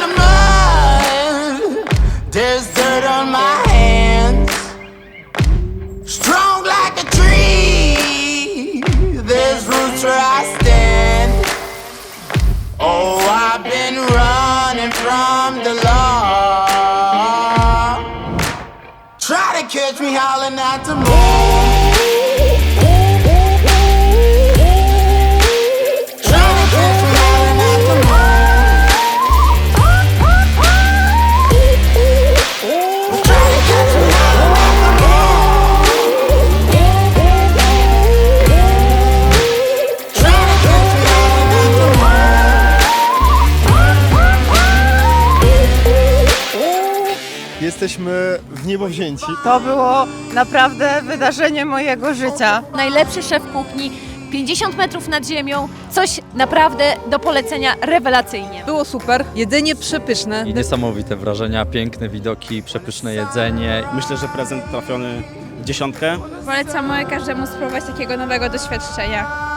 the mud. There's dirt on my hands. Strong like a tree. There's roots where I stand. Oh, I've been running from the law. Try to catch me howling at the moon. Jesteśmy w niebo wzięci. To było naprawdę wydarzenie mojego życia. Najlepszy szef kuchni, 50 metrów nad ziemią, coś naprawdę do polecenia rewelacyjnie. Było super, jedzenie przepyszne. I niesamowite wrażenia, piękne widoki, przepyszne jedzenie. Myślę, że prezent trafiony w dziesiątkę. Polecam każdemu spróbować takiego nowego doświadczenia.